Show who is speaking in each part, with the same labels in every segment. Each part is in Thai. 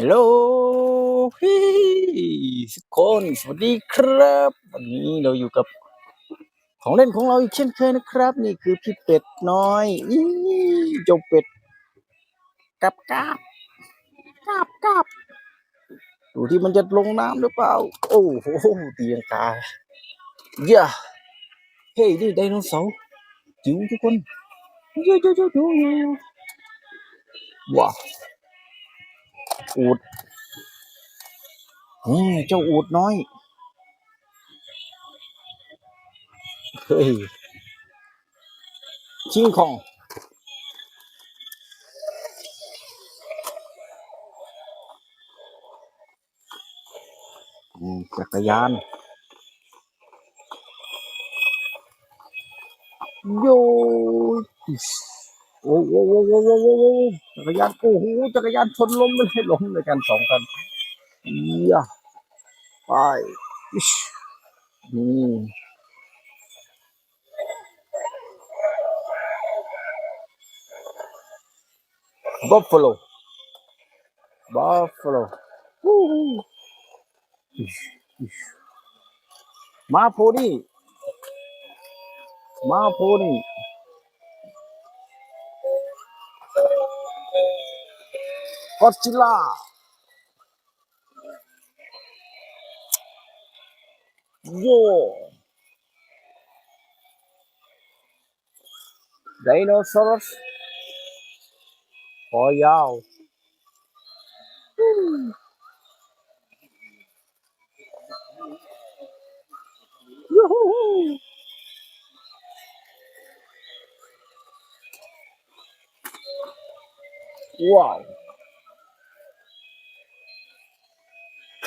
Speaker 1: ฮัลโหลพี่ทุกคนสวัสดีครับ วันนี้เราอยู่กับ ของเล่นของเราอีกเช่นเคยนะครับ นี่คือพี่เป็ดน้อยอีเจ้าเป็ดกับกาบกาบกาบดูที่มันจะลงน้ำหรือเปล่า โอ้โหเตียงกาย่าเฮ้ยนี่ไดโนเสาร์จิ๋วทุกคนเยอะๆๆๆว้าว อูดนี่เจ้าอูดน้อย เฮ้ย ชิงคอง จักรยานโย โอ้โหโอ้โหโอ้โหจักรยานโอ้โหจักรยานชนล้มไม่ได้ล้มเลยกันสองคันเอียไปอิ๊ชนี่บัฟฟาโลบัฟฟาโลมาโพนี่มาโพนี่ กอซิล่า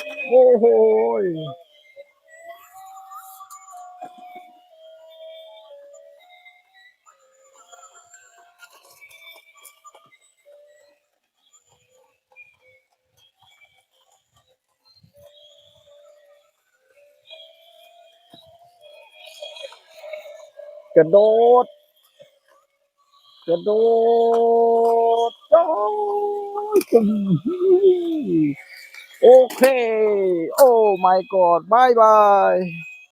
Speaker 1: โยไดโนเสาร์คอยาวยูฮูว้าวโหกระโดด กระโดดโอ้ย โอเคโอ้ my god บายบาย